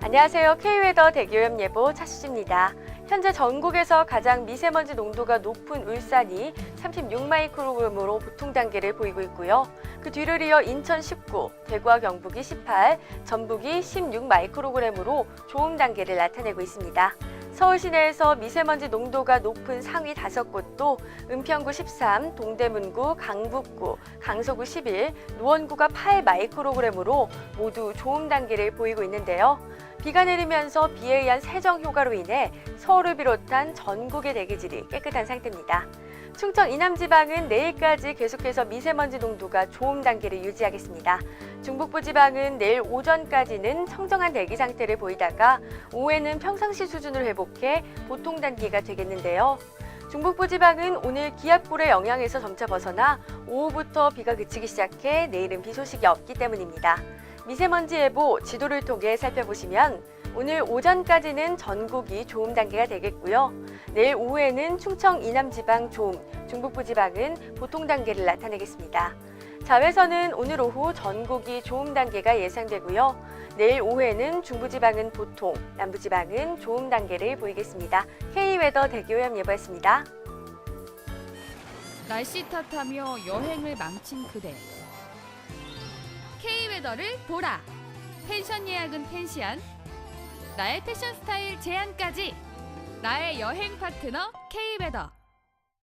안녕하세요. K웨더 대기오염 예보 차수지입니다. 현재 전국에서 가장 미세먼지 농도가 높은 울산이 36마이크로그램으로 보통 단계를 보이고 있고요. 그 뒤를 이어 인천 19, 대구와 경북이 18, 전북이 16마이크로그램으로 좋음 단계를 나타내고 있습니다. 서울 시내에서 미세먼지 농도가 높은 상위 5곳도 은평구 13, 동대문구, 강북구, 강서구 11, 노원구가 8 마이크로그램으로 모두 좋음 단계를 보이고 있는데요. 비가 내리면서 비에 의한 세정 효과로 인해 서울을 비롯한 전국의 대기질이 깨끗한 상태입니다. 충청 이남 지방은 내일까지 계속해서 미세먼지 농도가 좋음 단계를 유지하겠습니다. 중북부 지방은 내일 오전까지는 청정한 대기 상태를 보이다가 오후에는 평상시 수준을 회복해 보통 단계가 되겠는데요. 중북부 지방은 오늘 기압골의 영향에서 점차 벗어나 오후부터 비가 그치기 시작해 내일은 비 소식이 없기 때문입니다. 미세먼지 예보 지도를 통해 살펴보시면 오늘 오전까지는 전국이 좋음 단계가 되겠고요. 내일 오후에는 충청 이남 지방 좋음, 중북부 지방은 보통 단계를 나타내겠습니다. 자외선은 오늘 오후 전국이 좋음 단계가 예상되고요. 내일 오후에는 중부지방은 보통, 남부지방은 좋음 단계를 보이겠습니다. K웨더 대기오염 예보였습니다. 날씨 탓하며 여행을 망친 그대. K웨더를 보라. 펜션 예약은 펜시안. 나의 패션 스타일 제안까지. 나의 여행 파트너 K웨더.